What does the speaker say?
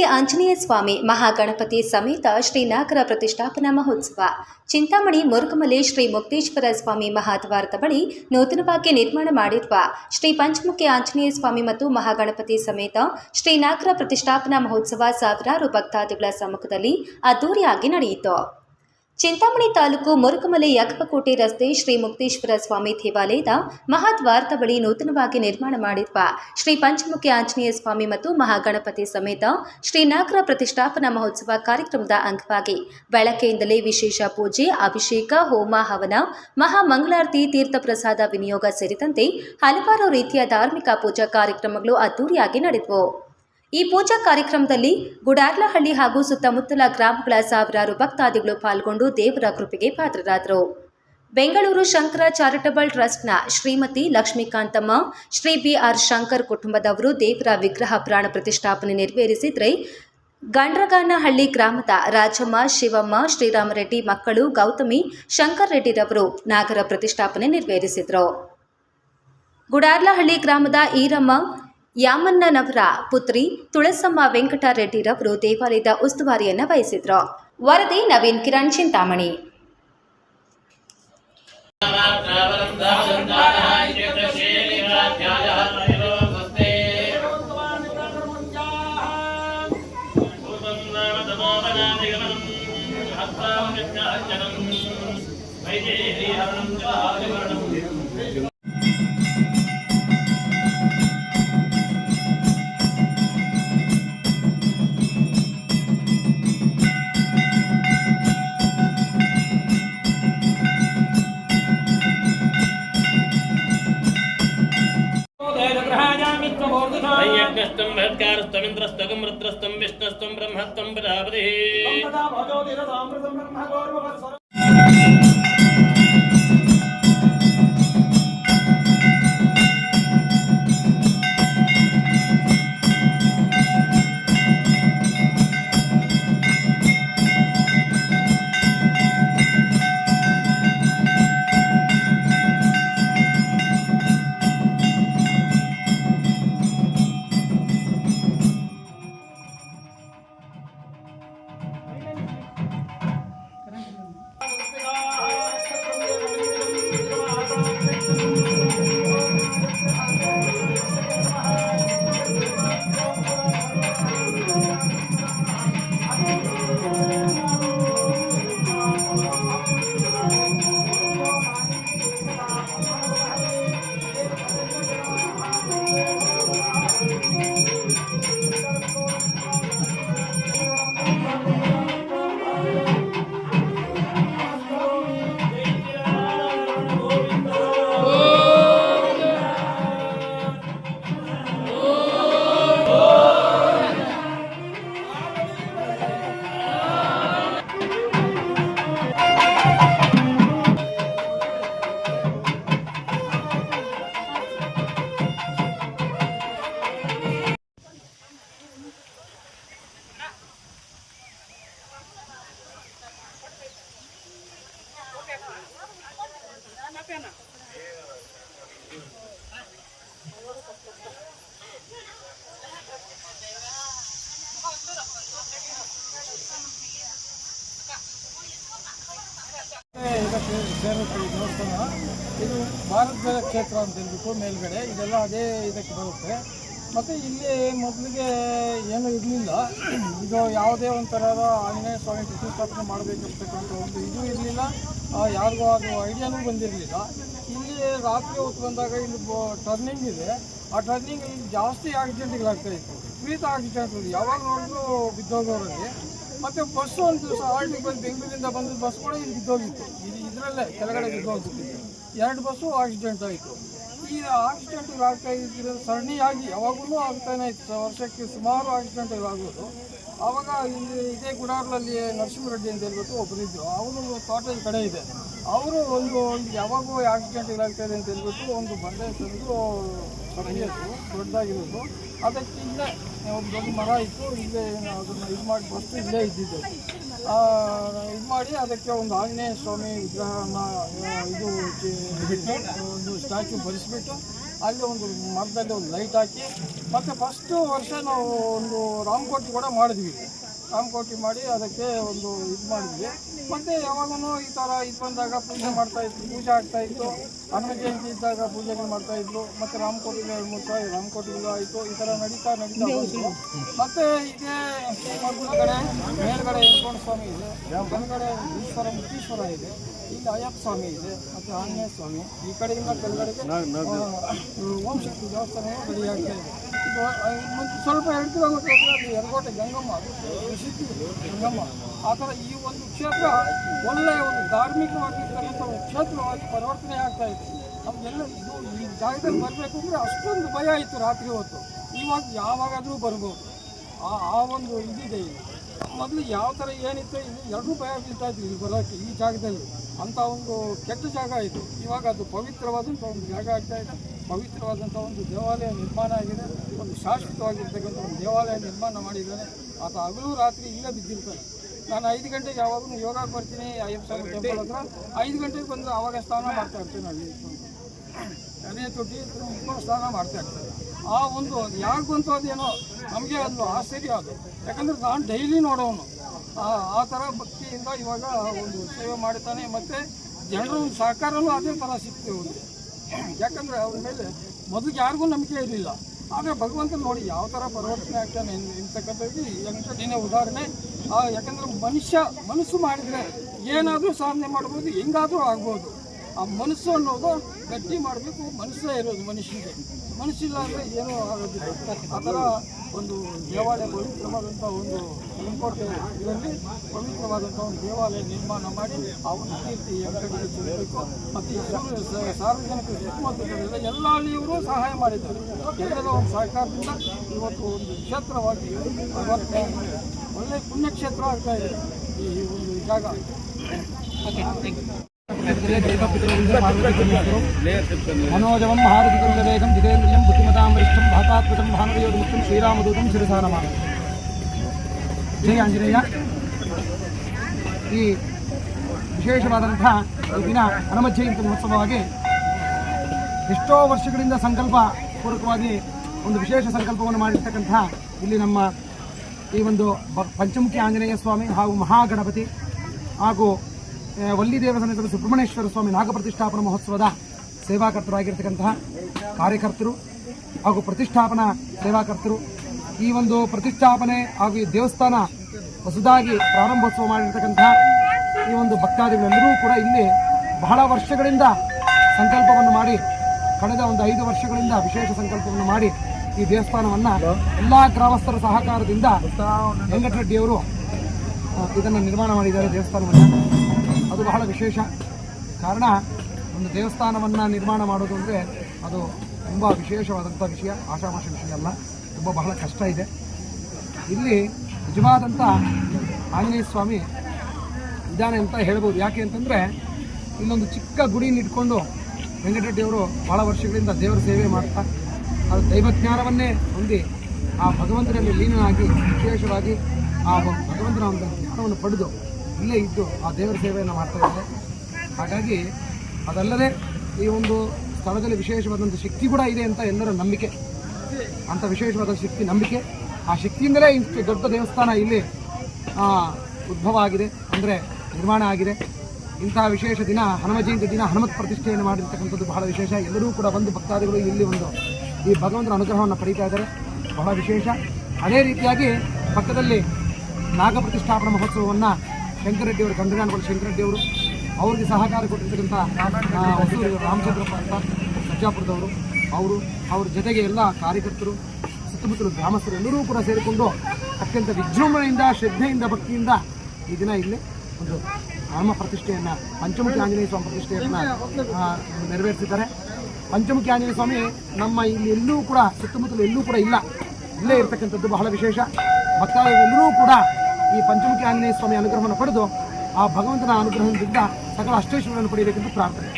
ಪಂಚಮುಖಿ ಆಂಜನೇಯ ಸ್ವಾಮಿ ಮಹಾಗಣಪತಿ ಸಮೇತ ಶ್ರೀ ನಾಗರ ಪ್ರತಿಷ್ಠಾಪನಾ ಮಹೋತ್ಸವ. ಚಿಂತಾಮಣಿ ಮುರುಗಮಲೆ ಶ್ರೀ ಮುಕ್ತೇಶ್ವರ ಸ್ವಾಮಿ ಮಹಾದ್ವಾರದ ಬಳಿ ನೂತನವಾಗಿ ನಿರ್ಮಾಣ ಮಾಡಿರುವ ಶ್ರೀ ಪಂಚಮುಖಿ ಆಂಜನೇಯ ಸ್ವಾಮಿ ಮತ್ತು ಮಹಾಗಣಪತಿ ಸಮೇತ ಶ್ರೀ ನಾಗರ ಪ್ರತಿಷ್ಠಾಪನಾ ಮಹೋತ್ಸವ ಸಾವಿರಾರು ಭಕ್ತಾದಿಗಳ ಸಮ್ಮುಖದಲ್ಲಿ ಅದ್ದೂರಿಯಾಗಿ ನಡೆಯಿತು. ಚಿಂತಾಮಣಿ ತಾಲೂಕು ಮುರುಕಮಲೆ ಯಕ್ಕಕೋಟೆ ರಸ್ತೆ ಶ್ರೀ ಮುಕ್ತೇಶ್ವರ ಸ್ವಾಮಿ ದೇವಾಲಯದ ಮಹಾದ್ವಾರದ ಬಳಿ ನೂತನವಾಗಿ ನಿರ್ಮಾಣ ಮಾಡಿರುವ ಶ್ರೀ ಪಂಚಮುಖಿ ಆಂಜನೇಯ ಸ್ವಾಮಿ ಮತ್ತು ಮಹಾಗಣಪತಿ ಸಮೇತ ಶ್ರೀ ನಾಗರ ಪ್ರತಿಷ್ಠಾಪನಾ ಮಹೋತ್ಸವ ಕಾರ್ಯಕ್ರಮದ ಅಂಗವಾಗಿ ಬೆಳಕೆಯಿಂದಲೇ ವಿಶೇಷ ಪೂಜೆ, ಅಭಿಷೇಕ, ಹೋಮ, ಹವನ, ಮಹಾಮಂಗಳಾರತಿ, ತೀರ್ಥ ಪ್ರಸಾದ, ವಿನಿಯೋಗ ಸೇರಿದಂತೆ ಹಲವಾರು ರೀತಿಯ ಧಾರ್ಮಿಕ ಪೂಜಾ ಕಾರ್ಯಕ್ರಮಗಳು ಅದ್ದೂರಿಯಾಗಿ ನಡೆದವು. ಈ ಪೂಜಾ ಕಾರ್ಯಕ್ರಮದಲ್ಲಿ ಗುಡಾರ್ಲಹಳ್ಳಿ ಹಾಗೂ ಸುತ್ತಮುತ್ತಲ ಗ್ರಾಮಗಳ ಸಾವಿರಾರು ಭಕ್ತಾದಿಗಳು ಪಾಲ್ಗೊಂಡು ದೇವರ ಕೃಪೆಗೆ ಪಾತ್ರರಾದರು. ಬೆಂಗಳೂರು ಶಂಕರ ಚಾರಿಟಬಲ್ ಟ್ರಸ್ಟ್ನ ಶ್ರೀಮತಿ ಲಕ್ಷ್ಮೀಕಾಂತಮ್ಮ, ಶ್ರೀ ಬಿ ಆರ್ ಶಂಕರ್ ಕುಟುಂಬದವರು ದೇವರ ವಿಗ್ರಹ ಪ್ರಾಣ ಪ್ರತಿಷ್ಠಾಪನೆ ನೆರವೇರಿಸಿದ್ರೆ ಗಂಡ್ರಗಾನಹಳ್ಳಿ ಗ್ರಾಮದ ರಾಜಮ್ಮ, ಶಿವಮ್ಮ, ಶ್ರೀರಾಮರೆಡ್ಡಿ ಮಕ್ಕಳು, ಗೌತಮಿ, ಶಂಕರ್ ರೆಡ್ಡಿರವರು ನಾಗರ ಪ್ರತಿಷ್ಠಾಪನೆ ನೆರವೇರಿಸಿದರು. ಗುಡಾರ್ಲಹಳ್ಳಿ ಗ್ರಾಮದ ಈರಮ್ಮ ಯಾಮಣ್ಣನವರ ಪುತ್ರಿ ತುಳಸಮ್ಮ ವೆಂಕಟರೆಡ್ಡಿರವರು ದೇವಾಲಯದ ಉಸ್ತುವಾರಿಯನ್ನು ವಹಿಸಿದ್ರು ವರದಿ ನವೀನ್ ಕಿರಣ್ ಚಿಂತಾಮಣಿ यज्ञस्तं भत्कारस्तमिन्द्रस्तगं रुद्रस्तं विष्णस्तं ब्रह्मस्तं प्रजापतिः ದೇವಸ್ಥಾನ ಇದು ಭಾರತದ ಕ್ಷೇತ್ರ ಅಂತ ಹೇಳ್ಬಿಟ್ಟು ಮೇಲ್ಗಡೆ, ಇದೆಲ್ಲ ಅದೇ ಇದಕ್ಕೆ ಬರುತ್ತೆ. ಮತ್ತು ಇಲ್ಲಿ ಮೊದಲಿಗೆ ಏನೂ ಇರಲಿಲ್ಲ. ಇದು ಯಾವುದೇ ಒಂಥರದ ಆಂಜನೇಯ ಸ್ವಾಮಿ ಪ್ರತಿಷ್ಠಾಪನೆ ಮಾಡಬೇಕಿರ್ತಕ್ಕಂಥ ಒಂದು ಇದು ಇರಲಿಲ್ಲ. ಯಾರಿಗೂ ಅದು ಐಡಿಯಾನೂ ಬಂದಿರಲಿಲ್ಲ. ಇಲ್ಲಿ ರಾತ್ರಿ ಹೊತ್ತು ಬಂದಾಗ ಇಲ್ಲಿ ಟರ್ನಿಂಗ್ ಇದೆ. ಆ ಟರ್ನಿಂಗ್ ಇಲ್ಲಿ ಜಾಸ್ತಿ ಆಕ್ಸಿಡೆಂಟ್ಗಳಾಗ್ತಾ ಇತ್ತು. ವಿಪರೀತ ಆಕ್ಸಿಡೆಂಟ್ಗಳು ಯಾವಾಗ ನೋಡಿದ್ರು ಬಿದ್ದೋಗೋರಲ್ಲಿ. ಮತ್ತು ಬಸ್ಸು ಒಂದು ದಿವಸ ಆಳ್ಬೇಕು ಬೆಂಗಳೂರಿಂದ ಬಂದ ಬಸ್ ಕೂಡ ಇಲ್ಲಿ ಬಿದ್ದೋಗಿತ್ತು. ಇದು ಇದರಲ್ಲೇ ಕೆಳಗಡೆ ಬಿದ್ದೋಗ್ಬಿಟ್ಟಿತ್ತು ಎರಡು ಬಸ್ಸು ಆಕ್ಸಿಡೆಂಟ್ ಆಯಿತು. ಈ ಆಕ್ಸಿಡೆಂಟ್ ಆಗ್ತಾ ಇದ್ದರೆ ಸರಣಿಯಾಗಿ ಯಾವಾಗಲೂ ಆಗ್ತಾನೆ ಇತ್ತು ವರ್ಷಕ್ಕೆ ಸುಮಾರು ಆಕ್ಸಿಡೆಂಟ್ ಆಗೋದು. ಆವಾಗ ಇಲ್ಲಿ ಇದೇ ಗುಡಾರ್ಲಲ್ಲಿ ನರಸಿಂಹರೆಡ್ಡಿ ಅಂತ ಹೇಳ್ಬಿಟ್ಟು ಒಬ್ಬರಿದ್ದರು ಅವರು ತೋಟದ ಕಡೆ ಇದೆ. ಅವರು ಒಂದು ಒಂದು ಯಾವಾಗೂ ಆಕ್ಸಿಡೆಂಟ್ ಆಗ್ತಾ ಇದೆ ಅಂತ ಹೇಳ್ಬಿಟ್ಟು ಒಂದು ಬಂಡೆ ತಂದು ಸರಿಯೋದು ದೊಡ್ಡದಾಗಿರೋದು. ಅದಕ್ಕೆ ಇಲ್ಲೇ ಒಂದು ದೊಡ್ಡ ಮರ ಇತ್ತು. ಇಲ್ಲೇ ಅದನ್ನು ಇದು ಮಾಡಿ ಬಸ್ತು ಇಲ್ಲೇ ಇದ್ದಿದ್ದು. ಇದು ಮಾಡಿ ಅದಕ್ಕೆ ಒಂದು ಆಂಜನೇಯ ಸ್ವಾಮಿ ವಿಗ್ರಹನ ಇದು ಒಂದು ಸ್ಟ್ಯಾಚು ಬರೆಸ್ಬಿಟ್ಟು ಅಲ್ಲಿ ಒಂದು ಮರದಲ್ಲಿ ಒಂದು ಲೈಟ್ ಹಾಕಿ, ಮತ್ತು ಫಸ್ಟು ವರ್ಷ ನಾವು ಒಂದು ರಾಮಕೋಟಿ ಕೂಡ ಮಾಡಿದ್ವಿ. ರಾಮಕೋಟಿ ಮಾಡಿ ಅದಕ್ಕೆ ಒಂದು ಇದು ಮಾಡಿದ್ವಿ. ಮತ್ತು ಯಾವಾಗಲೂ ಈ ಥರ ಇದು ಬಂದಾಗ ಪೂಜೆ ಮಾಡ್ತಾ ಇತ್ತು ಪೂಜೆ ಆಗ್ತಾ ಇತ್ತು. ಹನುಮ ಜಯಂತಿ ಇದ್ದಾಗ ಪೂಜೆಗಳು ಮಾಡ್ತಾ ಇದ್ರು ಮತ್ತೆ ರಾಮಕೋಟಿಗೆ ಎರಡು ಮೂರು ಸಾವಿರ ರಾಮಕೋಟಿಗಳು ಆಯಿತು. ಈ ಥರ ನಡೀತಾ ನಡೀತಾ ಮತ್ತೆ ಮತ್ತು ಇದೇ ಕಡೆ ಮೇಲ್ಗಡೆ ಯಂಕೋಣ ಸ್ವಾಮಿ ಇದೆ. ಕೆಳಗಡೆ ಈಶ್ವರ ಮುಕ್ತೀಶ್ವರ ಇದೆ. ಇಲ್ಲಿ ಅಯ್ಯಪ್ಪ ಸ್ವಾಮಿ ಇದೆ. ಮತ್ತು ಆಂಜನೇಯ ಸ್ವಾಮಿ. ಈ ಕಡೆಯಿಂದ ಕೆಳಗಡೆಗೆ ಓಂ ಶಕ್ತಿ ದೇವಸ್ಥಾನ ಆಗ್ತಾ ಇದೆ. ಇದು ಸ್ವಲ್ಪ ಎರಡು ಕಿಲೋಮೀಟರ್ ಅದು ಎರಗೋಟೆ ಗಂಗಮ್ಮ ಅದು ಪ್ರಸಿದ್ಧಿ ಗಂಗಮ್ಮ. ಆ ಥರ ಈ ಒಂದು ಕ್ಷೇತ್ರ ಒಳ್ಳೆಯ ಒಂದು ಧಾರ್ಮಿಕವಾಗಿರ್ತಕ್ಕಂಥ ಒಂದು ಕ್ಷೇತ್ರವಾಗಿ ಪರಿವರ್ತನೆ ಆಗ್ತಾ ಇದೆ. ನಮಗೆಲ್ಲ ಇದು ಈ ಜಾಗದಲ್ಲಿ ಬರಬೇಕು ಅಂದರೆ ಅಷ್ಟೊಂದು ಭಯ ಇತ್ತು ರಾತ್ರಿ ಹೊತ್ತು. ಇವಾಗ ಯಾವಾಗಾದರೂ ಬರ್ಬೋದು. ಆ ಆ ಒಂದು ಇದಿದೆ ಮೊದಲು ಯಾವ ಥರ ಏನಿತ್ತು ಇಲ್ಲಿ ಎರಡೂ ಭಯ ಬೀಳ್ತಾ ಇದ್ವಿ ಇಲ್ಲಿ ಬರೋಕ್ಕೆ ಈ ಜಾಗದಲ್ಲಿ. ಅಂಥ ಒಂದು ಕೆಟ್ಟ ಜಾಗ ಇತ್ತು ಇವಾಗ ಅದು ಪವಿತ್ರವಾದಂಥ ಒಂದು ಜಾಗ ಆಗ್ತಾ ಇದೆ. ಪವಿತ್ರವಾದಂಥ ಒಂದು ದೇವಾಲಯ ನಿರ್ಮಾಣ ಆಗಿದೆ. ಒಂದು ಶಾಶ್ವತವಾಗಿರ್ತಕ್ಕಂಥ ಒಂದು ದೇವಾಲಯ ನಿರ್ಮಾಣ ಮಾಡಿದ್ದಾನೆ ಆತ ಹಗಲು ರಾತ್ರಿ ಇಲ್ಲೇ ಬಿದ್ದಿರ್ತಾನೆ ನಾನು ಐದು ಗಂಟೆಗೆ ಯಾವಾಗಲೂ ಯೋಗಕ್ಕೆ ಬರ್ತೀನಿ ಅಯ್ಯಪ್ಪ ಸ್ವಾಮಿ ಟೆಂಪಲ್ ಹತ್ರ. ಐದು ಗಂಟೆಗೆ ಬಂದು ಆವಾಗ ಸ್ನಾನ ಮಾಡ್ತಾ ಇರ್ತೀನಿ ಅಲ್ಲಿ ಅದೇ ತೊಟ್ಟಿ ಸ್ನಾನ ಮಾಡ್ತಾ ಇರ್ತಾರೆ ಆ ಒಂದು ಯಾಕೆ ಬಂತು ಅದೇನೋ ನಮಗೆ ಅದು ಆಶ್ಚರ್ಯ ಅದು. ಯಾಕಂದ್ರೆ ನಾನು ಡೈಲಿ ನೋಡೋನು. ಆ ಥರ ಭಕ್ತಿಯಿಂದ ಇವಾಗ ಒಂದು ಸೇವೆ ಮಾಡ್ತಾನೆ ಮತ್ತು ಜನರ ಒಂದು ಸಹಕಾರನೂ ಅದೇ ಥರ ಸಿಗ್ತೇವೆ ಅವ್ರಿಗೆ. ಯಾಕಂದರೆ ಅವ್ರ ಮೇಲೆ ಮೊದಲು ಯಾರಿಗೂ ನಂಬಿಕೆ ಇರಲಿಲ್ಲ. ಆದರೆ ಭಗವಂತ ನೋಡಿ ಯಾವ ಥರ ಪರಿವರ್ತನೆ ಆಗ್ತಾನೆ ಇಂತಕ್ಕಂಥದ್ದು ದಿನ ಉದಾಹರಣೆ. ಯಾಕಂದ್ರೆ ಮನುಷ್ಯ ಮನಸ್ಸು ಮಾಡಿದರೆ ಏನಾದರೂ ಸಾಧನೆ ಮಾಡ್ಬೋದು ಹೆಂಗಾದರೂ ಆಗ್ಬೋದು. ಆ ಮನಸ್ಸು ಅನ್ನೋದು ಗಟ್ಟಿ ಮಾಡಬೇಕು, ಮನಸ್ಸೇ ಇರೋದು ಮನುಷ್ಯನಿಗೆ. ಮನಸ್ಸಿಲ್ಲ ಅಂದರೆ ಏನೋ ಆರೋಗ್ಯ ಆ ಥರ ಒಂದು ದೇವಾಲಯ ಪವಿತ್ರವಾದಂಥ ಒಂದು ವೆಂಕೋಟೆ ಇದರಲ್ಲಿ ಪವಿತ್ರವಾದಂಥ ಒಂದು ದೇವಾಲಯ ನಿರ್ಮಾಣ ಮಾಡಿ ಆ ಒಂದು ಕೀರ್ತಿ ಎಂಟಡಿಗೆ ಸಿಗಬೇಕು ಮತ್ತು ಈ ಸಾರ್ವಜನಿಕ ಸುತ್ತಮುತ್ತಲೆಲ್ಲ ಎಲ್ಲ ಹಳ್ಳಿಯವರು ಸಹಾಯ ಮಾಡಿದ್ದಾರೆ. ಎಲ್ಲರ ಒಂದು ಸಹಕಾರದಿಂದ ಇವತ್ತು ಒಂದು ಕ್ಷೇತ್ರವಾಗಿ ಒಳ್ಳೆಯ ಪುಣ್ಯಕ್ಷೇತ್ರ ಆಗ್ತಾ ಇದೆ ಈ ಒಂದು ಜಾಗ. ಮನೋಜವಂ ಹಾರತಿಕುಂಡವೇಗಂ ಜಿತೇಂದ್ರಿಯಂ ಬುದ್ಧಿಮತಾಂ ವರಿಷ್ಠಂ ಭಾತಾತ್ಮಜಂ ಭಾನುರಯೋಧಮುಕ್ತಂ ಶ್ರೀರಾಮದೂತಂ ಶಿರಸಾನ ನಮಾಮಿ ಜಯ ಆಂಜನೇಯ ಈ ವಿಶೇಷವಾದಂಥ ದಿನ ಹನುಮ ಜಯಂತಿ ಮಹೋತ್ಸವವಾಗಿ ಎಷ್ಟೋ ವರ್ಷಗಳಿಂದ ಸಂಕಲ್ಪ ಪೂರ್ವಕವಾಗಿ ಒಂದು ವಿಶೇಷ ಸಂಕಲ್ಪವನ್ನು ಮಾಡಿರ್ತಕ್ಕಂಥ ಇಲ್ಲಿ ನಮ್ಮ ಈ ಒಂದು ಪಂಚಮುಖಿ ಆಂಜನೇಯ ಸ್ವಾಮಿ ಹಾಗೂ ಮಹಾಗಣಪತಿ ಹಾಗೂ ಆ, ದೇವಸ್ಥಾನದ ಸುಬ್ರಹ್ಮಣ್ಯೇಶ್ವರ ಸ್ವಾಮಿ ನಾಗಪ್ರತಿಷ್ಠಾಪನಾ ಮಹೋತ್ಸವದ ಸೇವಾಕರ್ತರಾಗಿರ್ತಕ್ಕಂತಹ ಕಾರ್ಯಕರ್ತರು ಹಾಗೂ ಪ್ರತಿಷ್ಠಾಪನಾ ಸೇವಾಕರ್ತರು. ಈ ಒಂದು ಪ್ರತಿಷ್ಠಾಪನೆ ಹಾಗೂ ಈ ದೇವಸ್ಥಾನ ಹೊಸದಾಗಿ ಪ್ರಾರಂಭೋತ್ಸವ ಮಾಡಿರ್ತಕ್ಕಂತಹ ಈ ಒಂದು ಭಕ್ತಾದಿಗಳೆಲ್ಲರೂ ಕೂಡ ಇಲ್ಲಿ ಬಹಳ ವರ್ಷಗಳಿಂದ ಸಂಕಲ್ಪವನ್ನು ಮಾಡಿ ಕಳೆದ ಒಂದು ಐದು ವರ್ಷಗಳಿಂದ ವಿಶೇಷ ಸಂಕಲ್ಪವನ್ನು ಮಾಡಿ ಈ ದೇವಸ್ಥಾನವನ್ನ ಎಲ್ಲಾ ಗ್ರಾಮಸ್ಥರ ಸಹಕಾರದಿಂದ ವೆಂಕಟರೆಡ್ಡಿಯವರು ಇದನ್ನ ನಿರ್ಮಾಣ ಮಾಡಿದ್ದಾರೆ ದೇವಸ್ಥಾನವನ್ನ. ಅದು ಬಹಳ ವಿಶೇಷ ಕಾರಣ, ಒಂದು ದೇವಸ್ಥಾನವನ್ನು ನಿರ್ಮಾಣ ಮಾಡೋದು ಅಂದರೆ ಅದು ತುಂಬ ವಿಶೇಷವಾದಂಥ ವಿಷಯ ಆಶಾಭಾಷ ವಿಷಯ ಅಲ್ಲ, ತುಂಬ ಬಹಳ ಕಷ್ಟ ಇದೆ. ಇಲ್ಲಿ ನಿಜವಾದಂಥ ಆಂಜನೇಯ ಸ್ವಾಮಿ ವಿಧಾನ ಅಂತ ಹೇಳ್ಬೋದು. ಯಾಕೆ ಅಂತಂದರೆ, ಇಲ್ಲೊಂದು ಚಿಕ್ಕ ಗುಡಿನ ಇಟ್ಕೊಂಡು ವೆಂಕಟರೆಡ್ಡಿಯವರು ಭಾಳ ವರ್ಷಗಳಿಂದ ದೇವರ ಸೇವೆ ಮಾಡ್ತಾ ಅದು ದೈವಜ್ಞಾನವನ್ನೇ ಹೊಂದಿ ಆ ಭಗವಂತನಲ್ಲಿ ಲೀನನಾಗಿ, ವಿಶೇಷವಾಗಿ ಆ ಭಗವಂತನ ಒಂದು ಜ್ಞಾನವನ್ನು ಪಡೆದು ಇಲ್ಲೇ ಇದ್ದು ಆ ದೇವರ ಸೇವೆಯನ್ನು ಮಾಡ್ತಾ ಇದ್ದಾರೆ. ಹಾಗಾಗಿ ಅದಲ್ಲದೆ ಈ ಒಂದು ಸ್ಥಳದಲ್ಲಿ ವಿಶೇಷವಾದಂಥ ಶಕ್ತಿ ಕೂಡ ಇದೆ ಅಂತ ಎಲ್ಲರ ನಂಬಿಕೆ. ಅಂಥ ವಿಶೇಷವಾದ ಶಕ್ತಿ ನಂಬಿಕೆ. ಆ ಶಕ್ತಿಯಿಂದಲೇ ಇಷ್ಟು ದೊಡ್ಡ ದೇವಸ್ಥಾನ ಇಲ್ಲಿ ಉದ್ಭವ ಆಗಿದೆ, ಅಂದರೆ ನಿರ್ಮಾಣ ಆಗಿದೆ. ಇಂತಹ ವಿಶೇಷ ದಿನ, ಹನುಮ ಜಯಂತಿ ದಿನ, ಹನುಮತ್ ಪ್ರತಿಷ್ಠೆಯನ್ನು ಮಾಡಿರ್ತಕ್ಕಂಥದ್ದು ಬಹಳ ವಿಶೇಷ. ಎಲ್ಲರೂ ಕೂಡ ಬಂದು ಭಕ್ತಾದಿಗಳು ಇಲ್ಲಿ ಒಂದು ಈ ಭಗವಂತನ ಅನುಗ್ರಹವನ್ನು ಪಡೀತಾ ಇದ್ದಾರೆ. ಬಹಳ ವಿಶೇಷ. ಅದೇ ರೀತಿಯಾಗಿ ಪಕ್ಕದಲ್ಲಿ ನಾಗ ಪ್ರತಿಷ್ಠಾಪನಾ ಅವರು ಶಂಕರರೆಡ್ಡಿಯವರು ಗಂಗನಾನಗಳು ಶಂಕರರೆಡ್ಡಿಯವರು ಅವ್ರಿಗೆ ಸಹಕಾರ ಕೊಟ್ಟಿರ್ತಕ್ಕಂಥ ಹೊಸೂರು ರಾಮಚಂದ್ರಪ್ಪ ಅಂತ ಸರ್ಜಾಪುರದವರು ಅವರು, ಅವ್ರ ಜೊತೆಗೆ ಎಲ್ಲ ಕಾರ್ಯಕರ್ತರು, ಸುತ್ತಮುತ್ತಲು ಗ್ರಾಮಸ್ಥರು ಎಲ್ಲರೂ ಕೂಡ ಸೇರಿಕೊಂಡು ಅತ್ಯಂತ ವಿಜೃಂಭಣೆಯಿಂದ, ಶ್ರದ್ಧೆಯಿಂದ, ಭಕ್ತಿಯಿಂದ ಈ ದಿನ ಇಲ್ಲಿ ಒಂದು ನಾಮ ಪ್ರತಿಷ್ಠೆಯನ್ನು, ಪಂಚಮುಖಿ ಆಂಜನೇಯ ಸ್ವಾಮಿ ಪ್ರತಿಷ್ಠೆಯನ್ನು ನೆರವೇರಿಸಿದ್ದಾರೆ. ಪಂಚಮುಖಿ ಆಂಜನೇಯ ಸ್ವಾಮಿ ನಮ್ಮ ಇಲ್ಲಿ ಎಲ್ಲೂ ಕೂಡ, ಸುತ್ತಮುತ್ತಲು ಎಲ್ಲೂ ಕೂಡ ಇಲ್ಲ. ಇಲ್ಲೇ ಇರತಕ್ಕಂಥದ್ದು ಬಹಳ ವಿಶೇಷ. ಭಕ್ತಾದಿಗಳೆಲ್ಲರೂ ಕೂಡ ಈ ಪಂಚಮುಖಿ ಆಂಜನೇಯ ಸ್ವಾಮಿ ಅನುಗ್ರಹವನ್ನು ಪಡೆದು ಆ ಭಗವಂತನ ಅನುಗ್ರಹದಿಂದ ಸಕಲ ಅಷ್ಟೇಶ್ವರನ್ನು ಪಡೆಯಬೇಕೆಂದು ಪ್ರಾರ್ಥನೆ.